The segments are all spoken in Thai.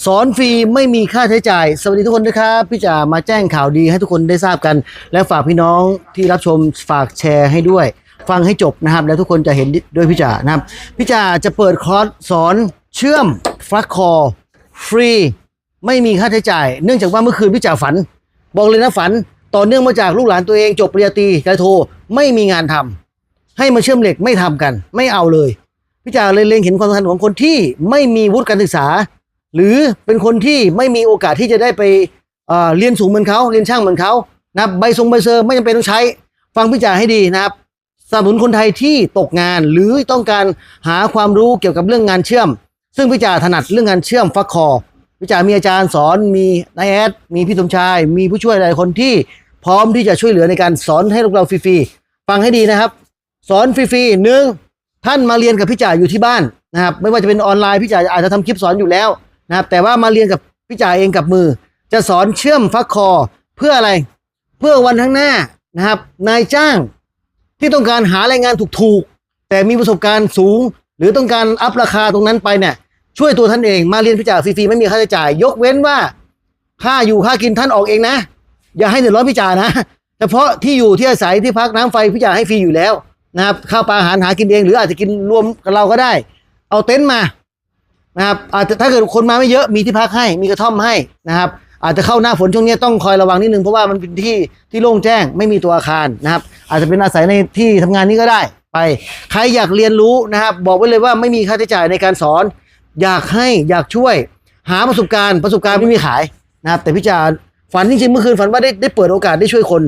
สอนฟรีไม่มีค่าใช้จ่าย สวัสดีทุกคนนะครับ พี่จ๋ามาแจ้งข่าวดีให้ทุกคนได้ทราบกัน และฝากพี่น้องที่รับชมฝากแชร์ให้ด้วย ฟังให้จบนะครับ แล้วทุกคนจะเห็นด้วยพี่จ๋านะครับ พี่จ๋าจะเปิดคอร์สสอนเชื่อมฟลักคอฟรี ไม่มีค่าใช้จ่าย เนื่องจากว่าเมื่อคืนพี่จ๋าฝัน บอกเลยนะฝัน ต่อเนื่องมาจากลูกหลานตัวเองจบปริญญาตรีใจโทไม่มีงานทำให้มาเชื่อมเหล็กไม่ทำกัน ไม่เอาเลย พี่จ๋าเลยเล็งเห็นความสำคัญของคนที่ไม่มีวุฒิการศึกษา หรือเป็นคนที่ไม่มีโอกาสที่จะได้ไปเเรียนสูงเหมือนเขาเรียนช่างเหมือนเขานะใบทรงใบเซอร์ไม่จำเป็นต้องใช้ฟังพี่จ๋าให้ดีนะครับสนับสนุนคนไทยที่ตกงานหรือต้องการหาความรู้เกี่ยวกับเรื่องงานเชื่อม ซึ่งพี่จ๋าถนัดเรื่องงานเชื่อมฟักคอพี่จ๋ามีอาจารย์สอนมีนายแอดมีพี่สมชาย มีผู้ช่วยหลายคนที่พร้อมที่จะช่วยเหลือในการสอนให้พวกเราฟรีๆฟังให้ดีนะครับ สอนฟรีๆหนึ่งท่านมาเรียนกับพี่จ๋าอยู่ที่บ้านนะครับไม่ว่าจะเป็นออนไลน์พี่จ๋าอาจจะทำคลิปสอนอยู่แล้ว นะครับแต่ว่ามาเรียนกับพี่จ๋าเองกับมือ จะสอนเชื่อมฟักคอเพื่ออะไร เพื่อวันข้างหน้านะครับ นายจ้างที่ต้องการหาแรงงานถูกๆ แต่มีประสบการณ์สูง หรือต้องการอัพราคาตรงนั้นไปเนี่ยช่วยตัวท่านเองมาเรียนพี่จ๋าฟรีๆไม่มีค่าใช้จ่าย ยกเว้นว่าค่าอยู่ค่ากินท่านออกเองนะ อย่าให้เดือดร้อนพี่จ๋านะเฉพาะที่อยู่ที่อาศัยที่พักน้ำไฟพี่จ๋าให้ฟรีอยู่แล้วนะครับข้าวปลาอาหารหากินเอง หรืออาจจะกินรวมกับเราก็ได้ เอาเต็นท์มา นะครับอาจจะถ้าเกิดคนมาไม่เยอะมีที่พักให้มีกระท่อมให้นะครับ อาจจะเข้าหน้าฝนช่วงนี้ต้องคอยระวังนิดนึงเพราะว่ามันเป็นที่ที่โล่งแจ้งไม่มีตัวอาคารนะครับ อาจจะเป็นอาศัยในที่ทำงานนี้ก็ได้ไป ใครอยากเรียนรู้นะครับ บอกไว้เลยว่าไม่มีค่าใช้จ่ายในการสอน อยากให้อยากช่วย หาประสบการณ์ ประสบการณ์ไม่มีขายนะครับ แต่พี่จาฝันจริงๆเมื่อคืนฝันว่าได้ได้เปิดโอกาสได้ช่วยคน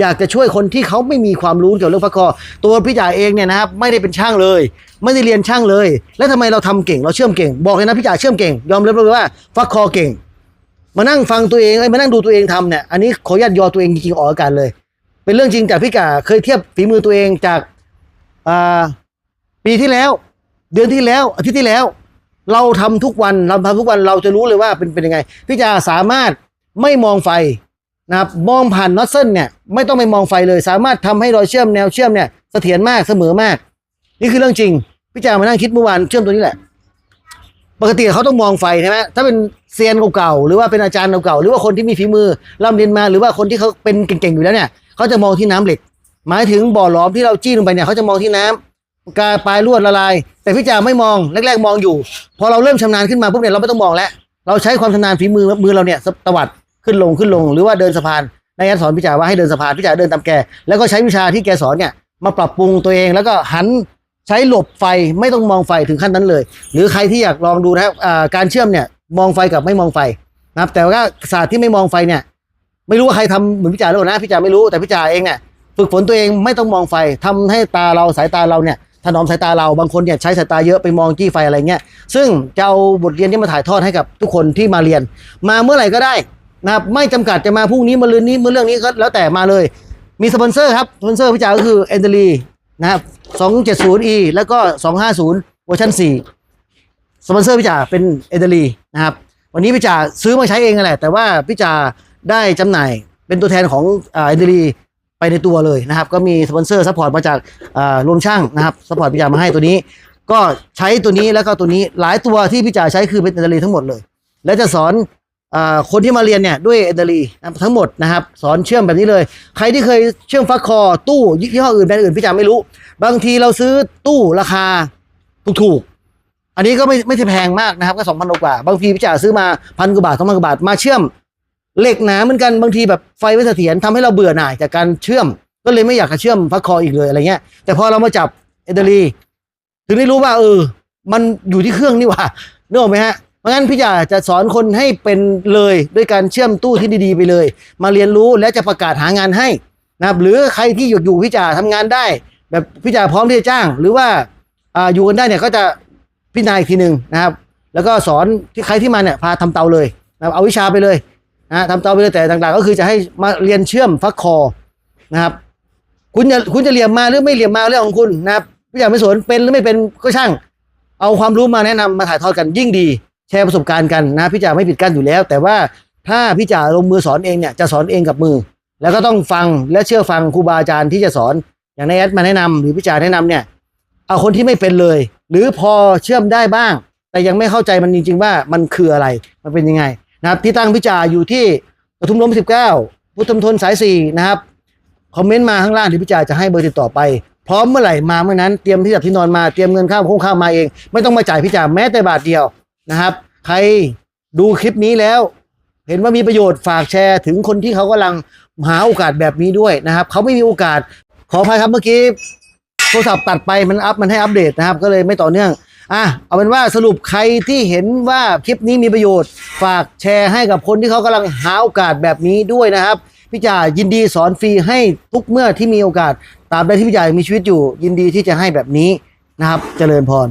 อยากจะช่วยคนที่เขาไม่มีความรู้เกี่ยวกับเรื่องฟักคอตัวพี่จ่าเองเนี่ยนะครับไม่ได้เป็นช่างเลย ไม่ได้เรียนช่างเลย แล้วทำไมเราทำเก่ง เราเชื่อมเก่ง บอกเลยนะพี่จ่าเชื่อมเก่ง ยอมรับเลยว่าฟักคอเก่ง มานั่งฟังตัวเองเอ้ยมานั่งดูตัวเองทำเนี่ย อันนี้ขออนุญาตยอตัวเองจริงๆออกอาการเลย เป็นเรื่องจริงจากพี่จ่าเคยเทียบฝีมือตัวเองจากาปีที่แล้ว เดือนที่แล้วอาทิตย์ที่แล้ว เราทำทุกวันเราทำทุกวันเราจะรู้เลยว่าเป็นเป็นยังไงพี่จ่าสามารถไม่มองไฟนะครับมองผ่านน็อตเส้นเนี่ยไม่ต้องไปมองไฟเลย สามารถทำให้รอยเชื่อมแนวเชื่อมเนี่ยเสถียรมากเสมอมาก นี่คือเรื่องจริง พี่จ่ามานั่งคิดเมื่อวานเชื่อมตัวนี้แหละ ปกติเขาต้องมองไฟใช่ไหมถ้าเป็นเซียนเก่าๆหรือว่าเป็นอาจารย์เก่าๆหรือว่าคนที่มีฝีมือร่ำเรียนมาหรือว่าคนที่เขาเป็นเก่งๆอยู่แล้วเนี่ยเขาจะมองที่น้ำเหล็ก หมายถึงบ่อหลอมที่เราจี้ลงไปเนี่ยเขาจะมองที่น้ำกาปลายลวดละลาย แต่พี่จ่าไม่มองแรกๆมองอยู่ พอเราเริ่มชำนาญขึ้นมาปุ๊บเนี่ยเราไม่ต้องมองแล้วเราใช้ความชำนาญฝีมือมือเราเนี่ยตวัดขึ้นลงขึ้นลง หรือว่าเดินสะพานนายยันสอนพี่จ่าว่าให้เดินสะพานพี่จ่าเดินตามแกแล้วก็ใช้วิชาที่แกสอนเนี่ยมาปรับปรุงตัวเองแล้วก็หัน ใช้หลบไฟไม่ต้องมองไฟถึงขั้นนั้นเลย หรือใครที่อยากลองดูนะครับการเชื่อมเนี่ยมองไฟกับไม่มองไฟนะครับ แต่ว่าศาสตร์ที่ไม่มองไฟเนี่ยไม่รู้ว่าใครทำเหมือนพี่จ่าหรือเปล่านะพี่จ่าไม่รู้แต่พี่จ่าเองเนี่ยฝึกฝนตัวเองไม่ต้องมองไฟทำให้ตาเราสายตาเราเนี่ยถนอมสายตาเราบางคนเนี่ยใช้สายตาเยอะไปมองจี้ไฟอะไรเงี้ยซึ่งจะเอาบทเรียนที่มาถ่ายทอดให้กับทุกคนที่มาเรียน มาเมื่อไหร่ก็ได้นะครับไม่จำกัดจะมาพรุ่งนี้มาลืนนี้เมื่อเรื่องนี้ก็แล้วแต่มาเลย มีสปอนเซอร์ครับสปอนเซอร์พี่จ่าก็คือเอนเดลีนะครับ 270e แล้วก็ 250เวอร์ชัน4สปอนเซอร์พี่จ่าเป็นเอเดลีนะครับ วันนี้พี่จ่าซื้อมาใช้เองนั่นแหละ แต่ว่าพี่จ่าได้จำหน่ายเป็นตัวแทนของเอเดลีไปในตัวเลยนะครับ ก็มีสปอนเซอร์ซัพพอร์ตมาจากรวมช่างนะครับซัพพอร์ตพี่จ่ามาให้ตัวนี้ ก็ใช้ตัวนี้แล้วก็ตัวนี้หลายตัวที่พี่จ่าใช้คือเป็นเอเดลีทั้งหมดเลย และจะสอน คนที่มาเรียนเนี่ยด้วยเอเดลีทั้งหมดนะครับ สอนเชื่อมแบบนี้เลย ใครที่เคยเชื่อมฟักคอตู้ยี่ห้ออื่นแบรนด์อื่นพี่จ่าไม่รู้ บางทีเราซื้อตู้ราคาถูกๆอันนี้ก็ไม่ไม่ใช่แพงมากนะครับก็สองพันกว่า บางทีพี่จ่าซื้อมาพันกว่าบาทสองพันกว่าบาทมาเชื่อมเหล็กหนาเหมือนกันบางทีแบบไฟไม่เสถียรทำให้เราเบื่อหน่ายจากการเชื่อม ก็เลยไม่อยากจะเชื่อมฟักคออีกเลยอะไรเงี้ย แต่พอเรามาจับเอเดรีถึงได้รู้ว่าเออมันอยู่ที่เครื่องนี่หว่านึกออกไหมฮะ เพราะงั้นพี่จ่าจะสอนคนให้เป็นเลยด้วยการเชื่อมตู้ที่ดีๆไปเลย มาเรียนรู้และจะประกาศหางานให้นะครับหรือใครที่อยู่อยู่พี่จ่าทำงานได้ แบบพี่จ่าพร้อมที่จะจ้าง หรือว่าอ่าอยู่กันได้เนี่ยก็จะพิจารณาอีกทีหนึ่งนะครับ แล้วก็สอนที่ใครที่มาเนี่ยพาทำเตาเลยนะครับเอาวิชาไปเลยนะทำเตาไปเลยแต่ต่างๆ ก็คือจะให้มาเรียนเชื่อมฟักคอนะครับ คุณจะคุณจะเรียนมาหรือไม่เรียนมาเรื่องของคุณนะครับพี่จ่าไม่สนเป็นหรือไม่เป็นก็ช่าง เอาความรู้มาแนะนำมาถ่ายทอดกันยิ่งดี แชร์ประสบการณ์กันนะพี่จ่าไม่ปิดกั้นอยู่แล้ว แต่ว่าถ้าพี่จ่าลงมือสอนเองเนี่ยจะสอนเองกับมือ แล้วก็ต้องฟังและเชื่อฟังครูบาอาจารย์ที่จะสอนอย่างในแอดมาแนะนำหรือพี่จ่าแนะนำเนี่ยเอาคนที่ไม่เป็นเลย หรือพอเชื่อมได้บ้าง แต่ยังไม่เข้าใจมันจริง ๆ ว่ามันคืออะไรมันเป็นยังไงนะครับที่ตั้งพิจาอยู่ที่ปทุมรม19 พุทธมณฑลสายสี่นะครับ คอมเมนต์มาข้างล่างเดี๋ยวพี่จ่าจะให้เบอร์ติดต่อไป พร้อมเมื่อไหร่มาเมื่อนั้นเตรียมที่จับที่นอนมาเตรียมเงินข้าวคงข้าวมาเอง ไม่ต้องมาจ่ายพี่จ่าแม้แต่บาทเดียว นะครับ ใครดูคลิปนี้แล้ว เห็นว่ามีประโยชน์ฝากแชร์ถึงคนที่เขากำลังหาโอกาสแบบนี้ด้วยนะครับ เขาไม่มีโอกาสขออภัยครับเมื่อกี้โทรศัพท์ตัดไปมันอัพมันให้อัปเดตนะครับ ก็เลยไม่ต่อเนื่องอะเอาเป็นว่าสรุปใครที่เห็นว่าคลิปนี้มีประโยชน์ ฝากแชร์ให้กับคนที่เขากำลังหาโอกาสแบบนี้ด้วยนะครับพี่จ่ายินดีสอนฟรีให้ทุกเมื่อที่มีโอกาสตราบใดที่พี่จ่ายมีชีวิตอยู่ ยินดีที่จะให้แบบนี้นะครับ เจริญพร